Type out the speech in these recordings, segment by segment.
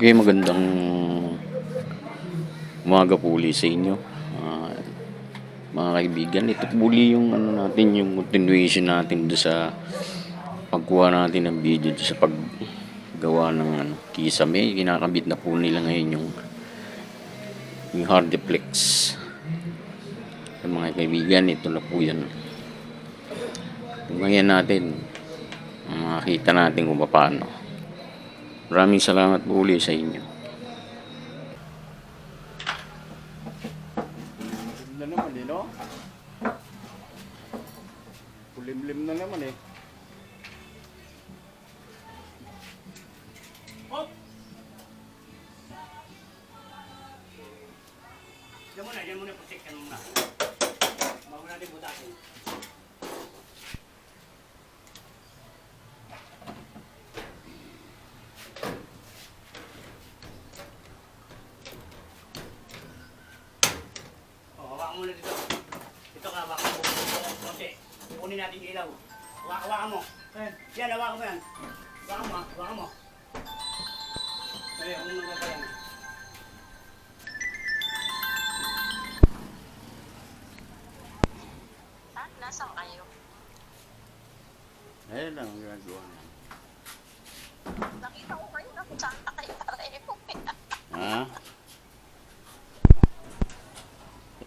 Okay, magandang umaga po uli sa inyo. Ah, mga kaibigan, ito po uli yung ano natin, yung continuation natin do sa pagkuha natin ng video do sa paggawa ng ano, kisame. Kinakabit na po nila ngayon yung yung hardiplex. Sa mga kaibigan, ito na po yan. Ngayon natin, makita natin kung paano. Maraming salamat po uli sa inyo. na naman eh, no? Na naman eh.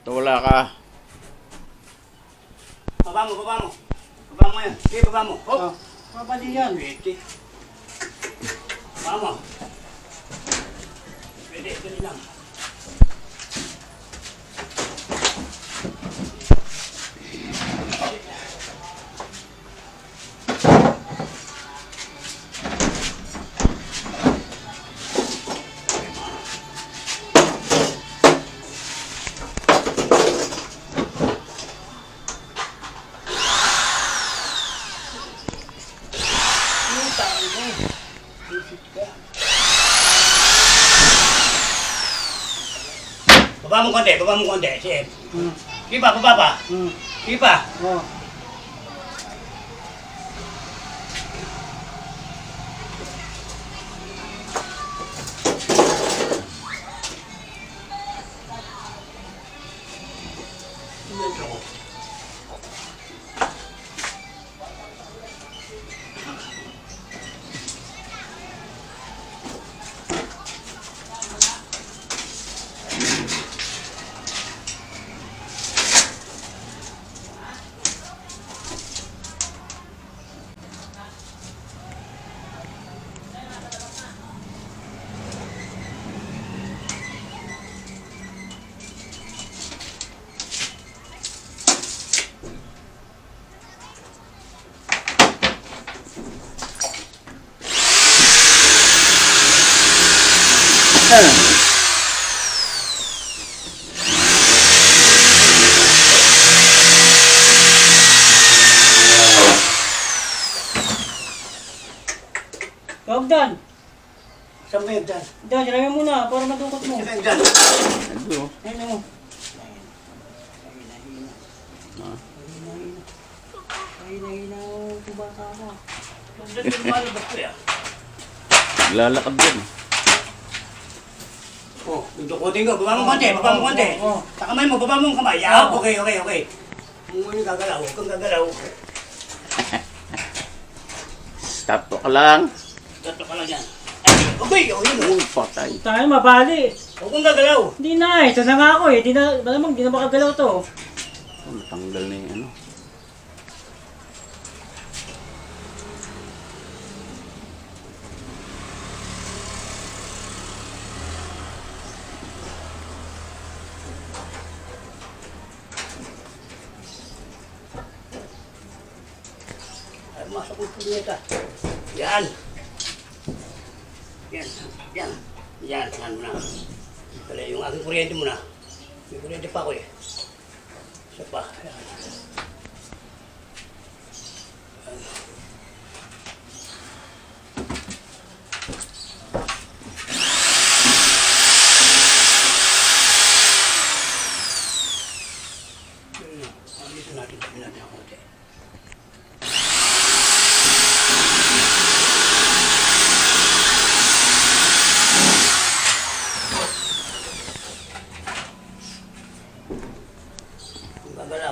Wala ka. Baba mo, baba mo. Baba mo yan. Sige, baba mo. Oh, Mabali yan. pwede. Baba mo. Pwede, pwede lang. Baba mo konti, baba mo konti. Sige. Sige pa, baba pa. Sige dan. Saan kayo dyan? Dan, sinabi mo na para matukot mo. Saan kayo dyan? Ito. Ayun mo. Ay, nahina yung bata ka. Dyan yung ko yan. Lalakad din. Oh, dudukutin ko. Baba mo konti, baba mo konti. Oo. Sa kamay mo, baba mo ang kamay. Ah, okay, okay, okay. Kung ano gagalaw, kang gagalaw. Stop ka lang. Gato ka lang yan. Ay, okay, oh, yun. oh. Uy, patay. Tayo, mabali. Huwag kang gagalaw. Hindi na, ito na nga ako eh. Di na, malamang di na makagalaw to. Oh, natanggal na yung ano. Punyeta. Yan. Yan, yan. Yan, yan mo na. Dali, yung aking kuryente mo na. May kuryente pa ako eh.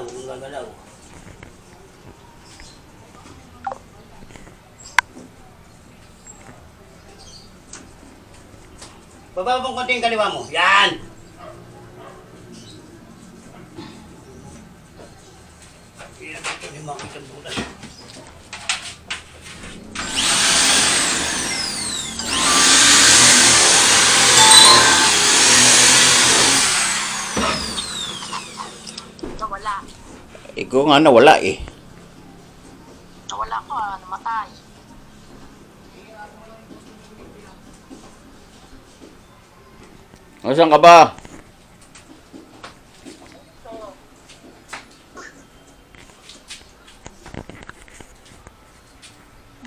Gagalaw, mong gagalaw. Baba mo konti yung kaliwa mo. Yan! Yan, ito yung. Nawala. Ikaw nga nawala eh. Nawala ko ah, namatay. Nasaan ka ba?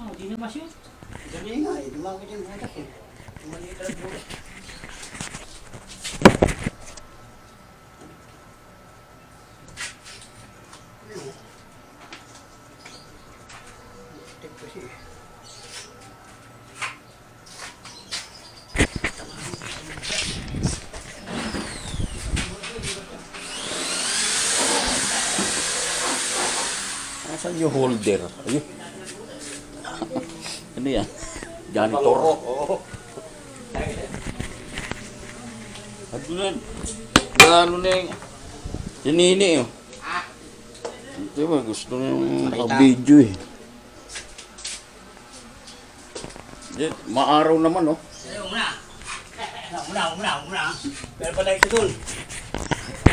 Oh, di na ma-shoot. Dali nga eh, dumakit yung butas eh. Maliit ang butas. Holder? Ayun. ano yan? Janitor. Oo. Ano na? Gano na yung... Sinini eh. Ito ba, gusto na yung naka-video eh. Maaraw naman oh. Ayaw na. Ayaw mo na, ayaw mo na, ayaw mo na. Pero pa tayo dun.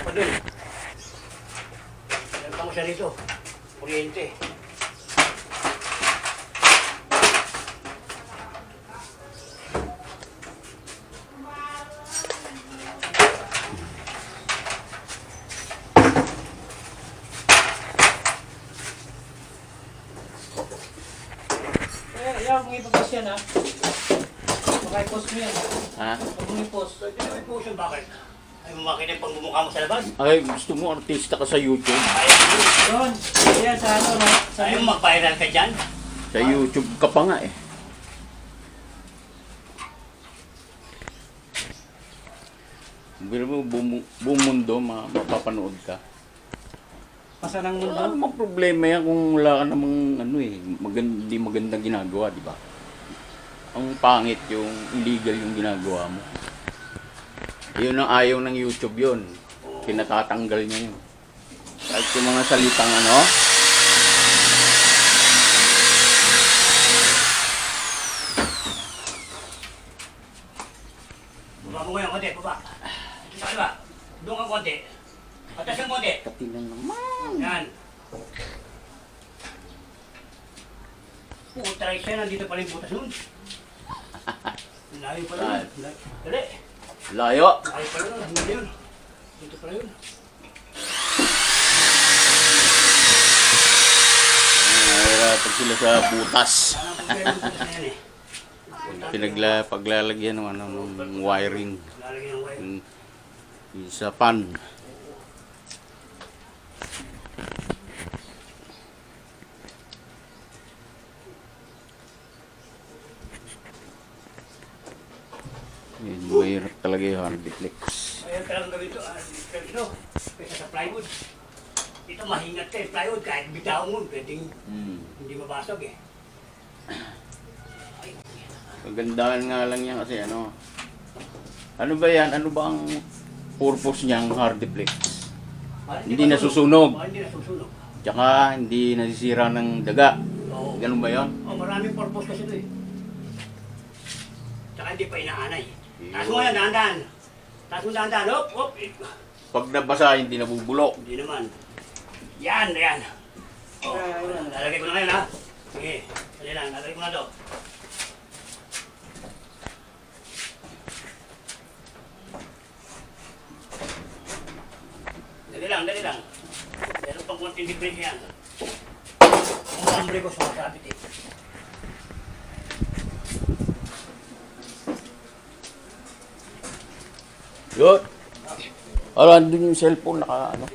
Pa dun. Meron pa mo siya rito. Kuryente. Eh, ayaw mong ipapost yan ha. Baka i-post mo yan. Ha? Na may puso, bakit? Ay makita yung pagmumukha mo sa labas? Ay, gusto mo artista ka sa YouTube? Mo. Yun. Yan sa ano no? Sa Ayaw mag-viral ka dyan? Sa YouTube ka pa nga eh. Biro mo, buong mundo, ma mapapanood ka. Pasanang mundo. Wala namang problema yan kung wala ka namang ano eh, maganda, di maganda ginagawa, di ba? Ang pangit yung illegal yung ginagawa mo. Yun ang ayaw ng YouTube yun. Pinatatanggal niya yun. Kahit yung mga salitang ano, Baba mo ngayon, konti, baba. Ito sa kaliwa. Doon ka konti. Atas yung konti. katilan naman. Yan. Puta rin siya, nandito pala yung butas nun. Layo pala yun. Dali. Layo. Layo pala yun. Hindi yun. Dito pala yun. Nahirapan sila sa butas. Parang problema yung butas na yan eh. Pinagla, paglalagyan ng ano, ng wiring. Ng sa pan. Yun, mahirap talaga yung hardiplex. Ayaw talagang gawin ito. Ah, pero ito, kaysa sa plywood. Ito mahingat ka eh. Plywood, kahit bitaw mo, pwedeng Hmm. hindi mabasag eh. Kagandahan nga lang yan kasi ano. Ano ba yan? Ano ba ang purpose niyang hardiplex? parang Hindi nasusunog. Parang hindi nasusunog. Tsaka hindi nasisira ng daga. Oo. Ganun ba yan? Oh, maraming purpose kasi ito eh. Tsaka hindi pa inaanay. Yun. Taas mo yan, dahan-dahan. Taas mo dahan-dahan. Hop, hop. Pag nabasa, hindi nabubulok. Hindi naman. Yan, yan. Oh, lalagay ko na ngayon ha. Sige, dali lang, lalagay ko na to. Dali lang, dali lang. Meron pang konting debrief yan. Ang hambre ko sumasabit eh. Yun. Ala, andun yung cellphone, naka ano.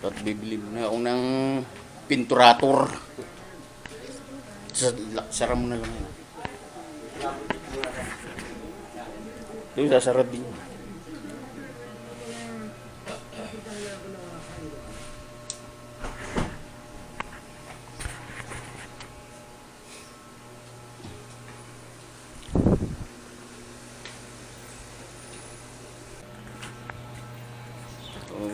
At bibili mo na ako ng pinturator. Sa, sara mo na lang yun. Yung sasara din. Pumunta na tayo, bibili tayo ng bintura. Hmm? Punta ng talim na, hindi na. Tagal ko muli yun. Oo. Oo, ako kailangan, tumatalim.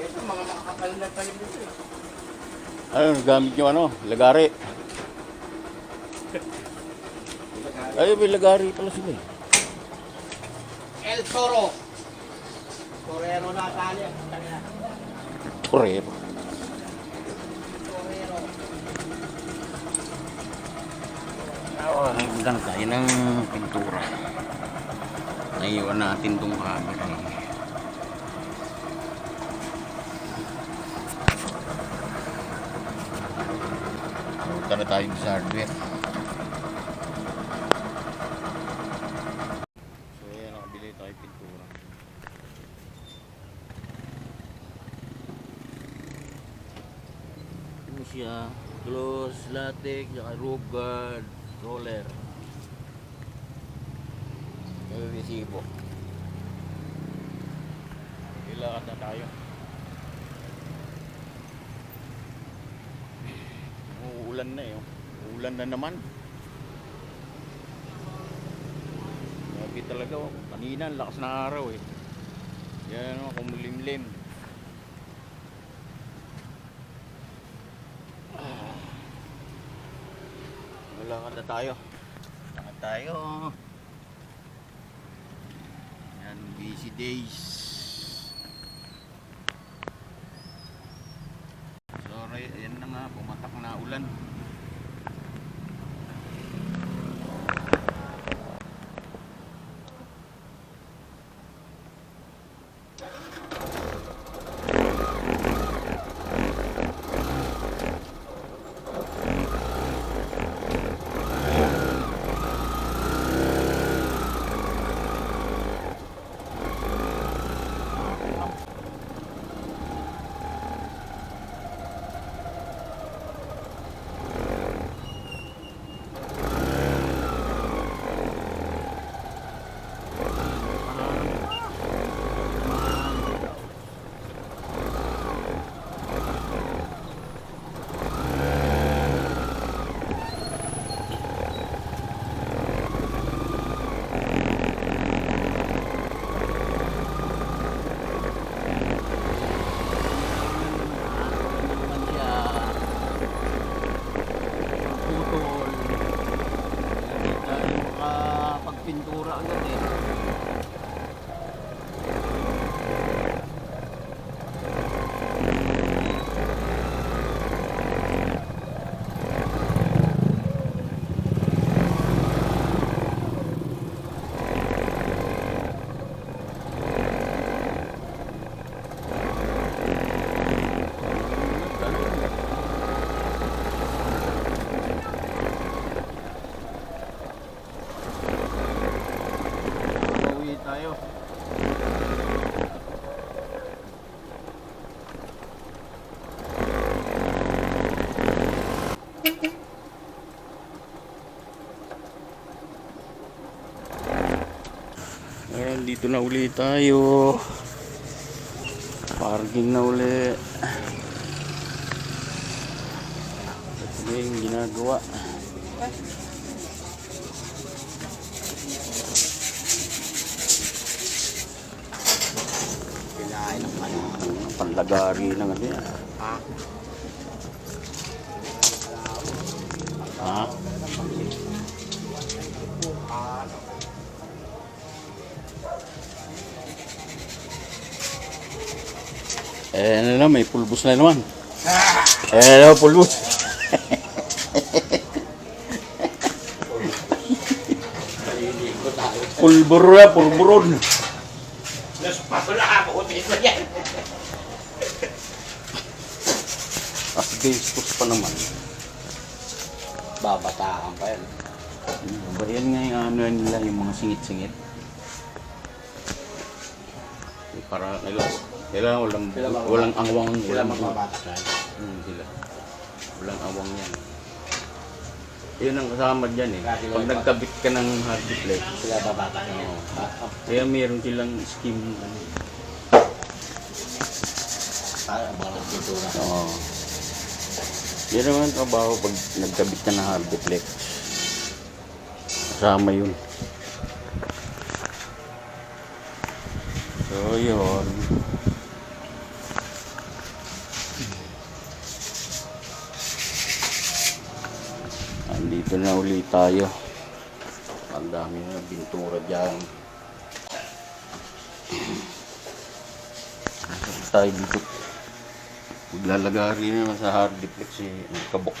Ito, mga makakapal na talim nito eh. Ano, gamit yung ano, lagari. Ay, may lagari pala sila eh. El Toro. Torero na tali. Torero. Torero. Oh, hanggang tayo ng pintura. Naiwan natin tong camera eh. Punta na tayo sa hardware. So ayan, nakabili tayo pintura. Ito siya, latex, saka roof guard, roller. Resibo. Kailangan na tayo. Uulan na eh. oh. Uulan na naman. Grabe talaga oh. Kanina, lakas ng araw eh. Yan oh, kumulimlim. Ah. Wala na tayo. Wala tayo. Yan, busy days. Sorry, ayan na nga, pumatak na ulan. Dito na uli tayo. Parking na uli. Ito yung ginagawa. Kailangan ng ano. Panlagari ng ano yan. Ha? Ha? Eh, ano na, may pulbos na naman. Eh, ano, pulbos. Pulburo na, pulburon. Naspaso na ako. Utis na yan. Asbestos pa naman. Babataan pa yan. Ba yan nga yung ano nila, yung mga singit-singit. Para kailangan, kailangan walang, Sila walang angwang. Sila yan. Hmm, sila. Walang awang yan. Yun ang kasama dyan eh. Pag nagkabit ka ng hard deflex, Sila babatak na yun. kaya meron silang scheme. Ano. Para mga pintura. Oo. Yan naman ang trabaho pag nagkabit ka ng hard deflex. Kasama yun. So yun. Andito na uli tayo. Ang dami na bintura dyan. Tayo dito? Maglalagari na naman sa hard deflex si ano, kabok.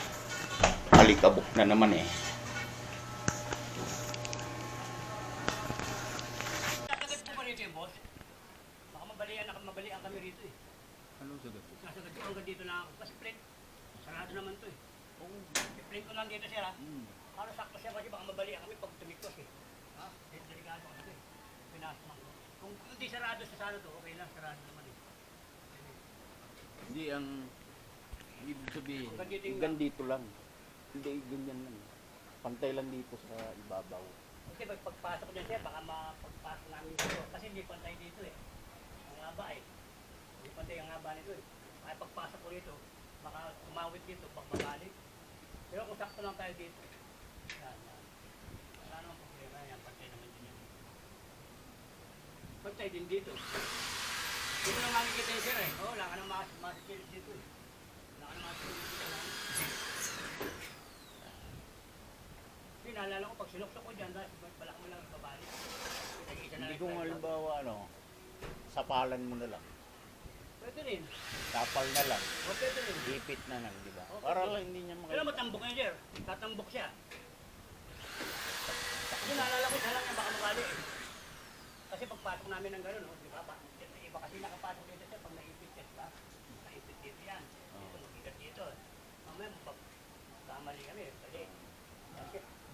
Alikabok na naman eh. Mabalian, kami rito eh. Ano sagot? Sasagat ko hanggang dito na ako. Kasi print, sarado naman to eh. Kung print ko lang dito siya ha. Para sakto siya kasi baka mabalian kami pag tumikos eh. Ha? Eh, delikado kasi. Pinasma ko. Kung hindi sarado sa sana to, okay lang, sarado naman eh. Hindi ang ibig sabihin, Hanggang dito lang. Hindi ganyan lang. Pantay lang dito sa ibabaw. Kasi pag pagpasok niya siya, baka mapagpasok namin dito. Kasi hindi pantay dito eh. Ang haba eh. Hindi pantay ang haba nito eh. Kaya pagpasok ko dito, baka tumawid dito, pag mabalik. Pero kung sakto lang tayo dito, yan, yan. Wala namang problema yan, pantay naman din yan. Pantay din dito. Dito na makikita yung sir eh. Oo, wala ka nang mas masikil dito eh. Wala ka nang masikil dito lang. Hindi, naalala ko pag sinukso ko dyan, dahil balak mo lang babalik. Hindi lang kung halimbawa ano, sapalan mo na lang. Pwede rin. Kapal na lang. O pwede rin. Ipit na lang, di ba? Okay. Para lang hindi niya Pero makita. matambok yan, sir. Tatambok siya. Kasi naalala ko isa lang yan, baka mabali eh. Kasi pagpasok namin ng gano'n, oh, di ba? Iba kasi nakapasok dito siya pag naipit siya, di ba? Naipit dito yan. Dito, magigat dito. Mamaya, pag kamali kami. Kasi,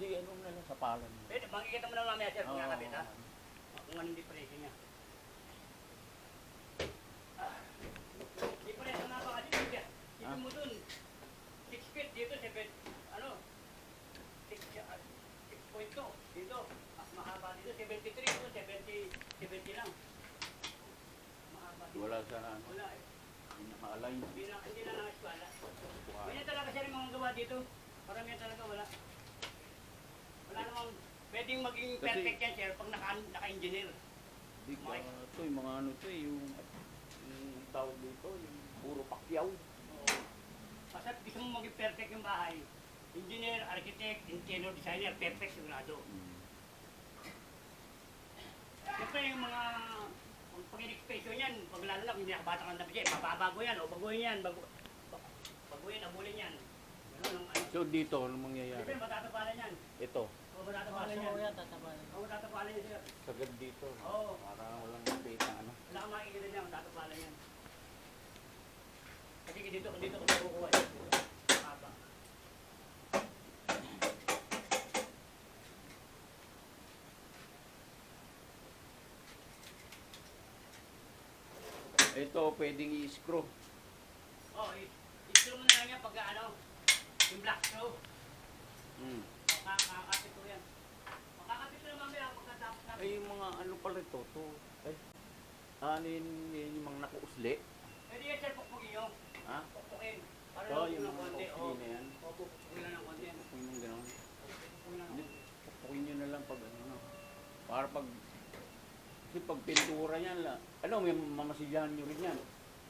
Di ano na lang sapalan mo. pwede, makikita mo na mamaya, sir, kung Oo. nakabit, ha? Kung anong depression niya. Ah. Di pa rin, sama pa kasi dito. Dito mo dun, 6 feet, dito 7, ano, 6, ah, 6.2, dito, mas mahaba dito, 73, dito 70, 70 lang. Mahaba. Wala sa ano, Wala eh. hindi naka-align. Hindi na, hindi na lang eskwala. Ganyan talaga siya mga gawa dito. Parang talaga wala. Wala namang pwedeng maging Kasi- perfect yan sir pag naka, naka-engineer. Di ka, ito yung mga ano to eh, yung, yung tawag dito, yung puro pakyaw. Oo. Basta gusto mo maging perfect yung bahay. Engineer, architect, interior designer, perfect sigurado. Siyempre yung mga kung pag in-expression yan, pag lalo na kung hindi nakabata ka ng dapat yan, papabago yan, o baguhin yan, bago, ba- baguhin, abulin yan. Ganun ang ano. So dito, ano Siyempre mangyayari? matatapalan yan. Ito, O matatapalan yan. O matatapalan yan sir. sagad dito. Oo. Para walang kapita ano. Wala kang makikita niya, matatapalan yan. Kasi dito, dito ko nakukuha. eh. Mahaba. Ito, pwedeng i-screw. Oh, i-screw mo na lang yan pagka ano, yung black screw. Mm. Makakapit ko yan. Makakapit ko na mamaya pagkatapos natin. Ay, yung mga ano pala ito, to. Ay, ano yun, yun yung mga nakuusli? Pwede yan sir, pukpukin nyo. Ha? Pukpukin. Para lang yung ng mga konti. Oo, na yan. Oo, pupukpukin lang ng konti. Gano'n. Lang ng Hindi, konti. Pupukin nyo na lang pag ano. no. Para pag, kasi pag pintura yan, la, ano, may mamasilyahan nyo rin yan.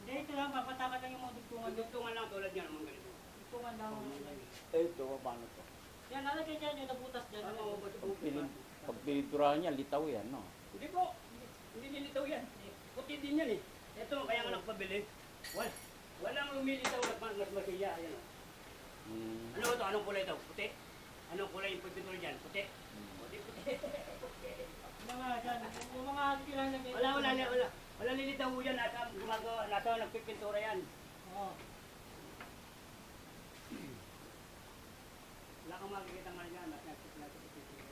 Hindi, ito lang, papatakat lang yung mga dugtungan. Dugtungan lang tulad yan, mga ganito. Dugtungan lang. Eh, ito, paano to? Yan, nalagay dyan yung nabutas dyan. Ano, Pag, pag piniturahan yan, litaw yan, no? Hindi po. Hindi- Hindi nilitaw yan. Puti din yan eh. Ito, kaya nga nagpabili. Wal, walang lumilitaw na mas mas masiya. Ayan o. Mm. Ano ito? Anong kulay ito? Puti? Anong kulay yung pintura dyan? Puti? Puti, puti. Mga dyan, yung mga kilang na wala, wala, wala, wala. Wala nilitaw yan. Nasa gumagawa, nasa nagpipintura yan. Oo. Wala kang makikita nga yan. Nasa nagpipintura.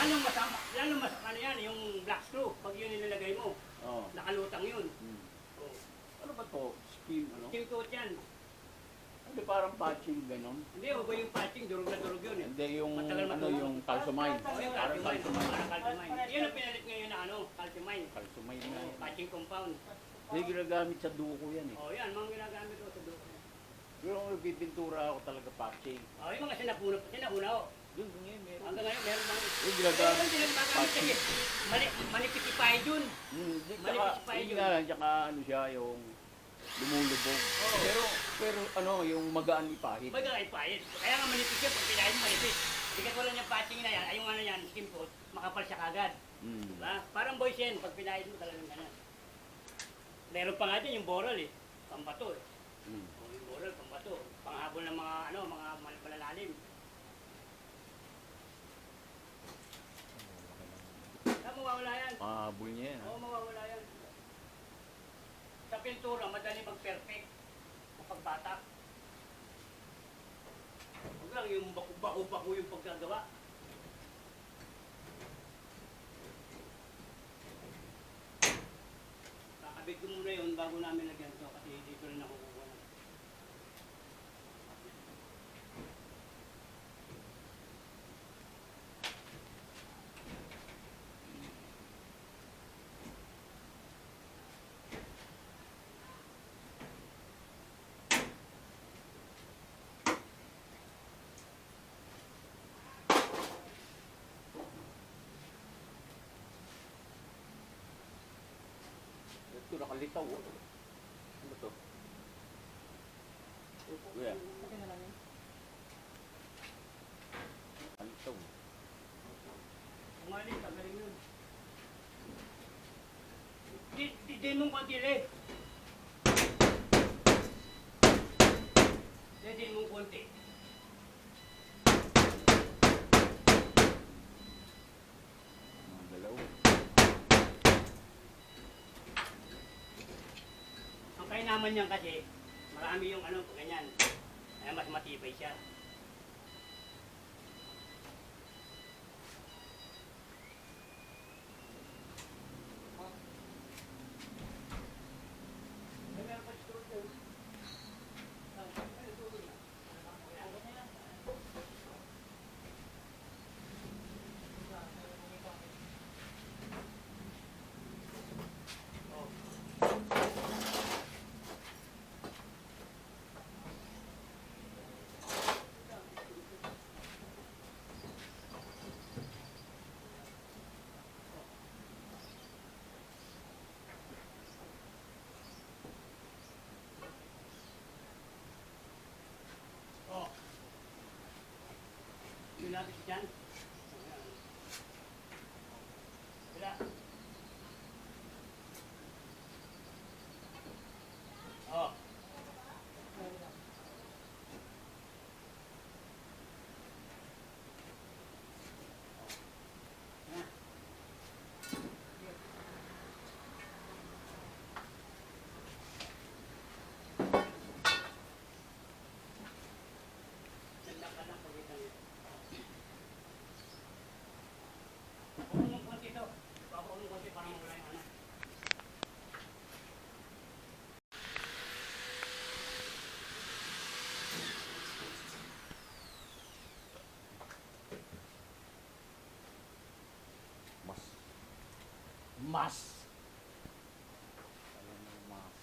Lalong masama, lalong mas ano yan, yung black screw, pag yun nilalagay mo, Oh. nakalutang yun. Oh. to? Skin, ano? Skim coat yan. Hindi parang patching ganon. Hindi, huwag yung patching, durog na durog yun eh. Hindi yung Matagal ano yung calcimine. O yung Parang calcimine, calcimine. parang calcimine. Yan ang pinalit ngayon na ano, calcimine. Calcimine na yan. Patching compound. Hindi ginagamit sa duko yan eh. O yan, mga ginagamit ko sa duko. Pero kung nagpipintura ako talaga patching. O yung mga sinapuna, sinapuna ko. Yun, ngayon meron. Hanggang ngayon, meron bang... Yung ginagamit. yung ginagamit kasi, mali, manipis si Paidun. Hmm, di, Malipis tsaka, pa yun yun. nga lang, tsaka ano siya, yung lumulubog. Oo. Pero, pero ano, yung magaan ipahit. Gagawin pahit. Kaya nga manipis yun, pag pinahin mo manipis. Hindi ka tulad yung patching na yan, ay yung ano yan, skim coat, makapal siya kagad. Hmm. Diba? Parang boys yan, pag pinahid mo talagang ganyan. Meron pa nga dyan yung boral eh, pambato eh. Hmm. O yung boral, pambato. Panghabol ng mga ano, mga mal- malalalim. Ah, mawawala yan. Mahabol niya yan. Oo, ha? mawawala. Sa pintura, madali mag-perfect kapag batak. Huwag lang yung bako-bako yung pagkagawa. Kakabit ko muna yun bago namin lagyan to kasi dito rin ako nakalitaw. Oh. Ano to? Kuya, nakalitaw. Umalis, tagaling yun. Di, di, di mong konti le. Di, di mong konti. Mga galaw. Kainaman niyan kasi, marami yung ano, ganyan. Kaya mas matibay siya. Lapis dyan. Wala. Oh. Nagdaka lang pagkita niya. Ako ng konti to. Ako ng konti para mawala yung ano. Mas. Mas. Alam mo, mas.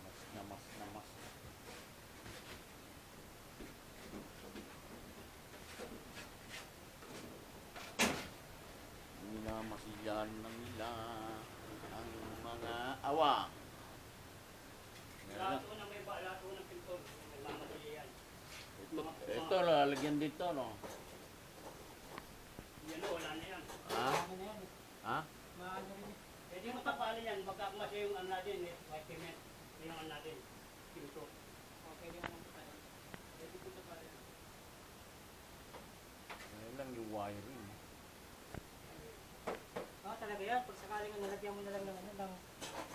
Mas na mas na mas. Minamasiyan na nila ang mga awa. Lahat ko na may ba, lahat ko ng pintor. Nagmamadali yan. Ito, ito lalagyan dito, no? Yan o, wala na yan. Ha? Ano. Ha? Eh. Pwede mo tapalan yan. Magkakumas yung ano natin, eh, white cement. Yung ano natin. Pinto. Okay, di naman ito tayo. Pwede ko pala. Ngayon lang yung wiring. Ah, talaga yan. Pag sakaling nalagyan mo na lang ng ano, ng,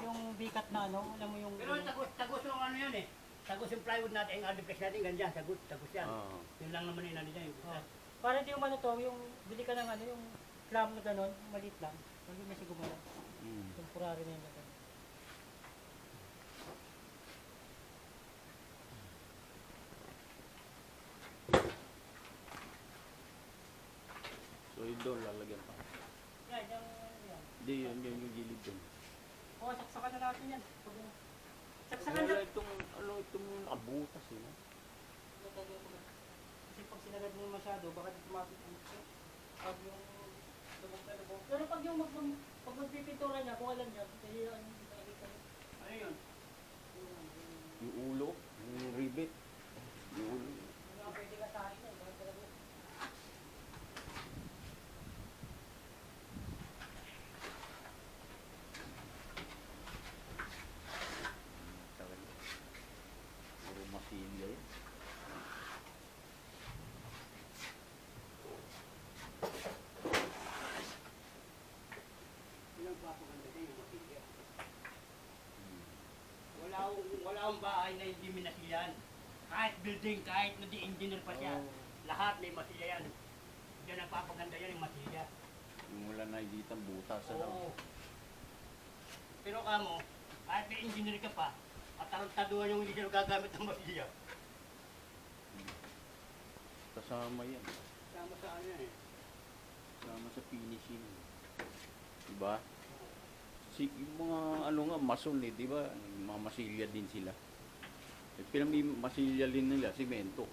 yung bikat na ano, alam mo yung... Pero tagos, tagos yung ano yan eh. Tagos yung plywood natin, yung RDPS natin, ganyan. Tagos, tagos yan. Oo. Yun lang naman yung ano niya. Yung Oh. Para di yung ano to, yung bili ka ng ano, yung clam na gano'n, maliit lang. Hindi na siya gumalaw. Mm. temporary na yun. So yun doon, lalagyan pa. Yan, yung, yan. Hindi, yun, yun yung gilid doon. O, saksakan na natin yan. Pag- Saksakan Wala na. itong, ano, itong nakabutas eh. no? Kasi pag sinagad mo masyado, baka di tumapit ang pag yung. Pero pag yung mag, pag magpipintura niya, kung alam niya, kasi ano yung nakikita niya. Ano yun? Yung ulo, yung rivet. Yung ulo. Yung mga pwede ka sa akin, eh, bakit talaga? Talaga. Puro masilya yun. Ilang papaganda din yung matilya. Wala akong bahay na hindi minasilyan. Kahit building, kahit na di engineer pa siya. Oo. Lahat may masilya yan. Yan ang papaganda yan, yung masilya. Yung wala nakikita butas sa lang. Oo. Pero kamo, kahit may engineer ka pa, atarantaduhan yung hindi gagamit ng masilya. Kasama yan. Sama sa ano yan eh. Kasama sa finishing. Diba? Si, yung mga ano nga, mason eh, di ba? Mga masilya din sila. Eh, pinami masilya din nila, simento.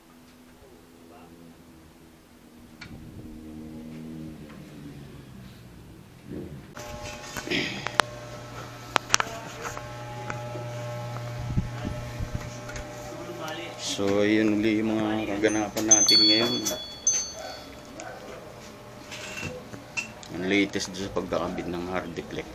So, yun uli yung mga kaganapan natin ngayon. Latest sa pagkakabit ng hard deflex.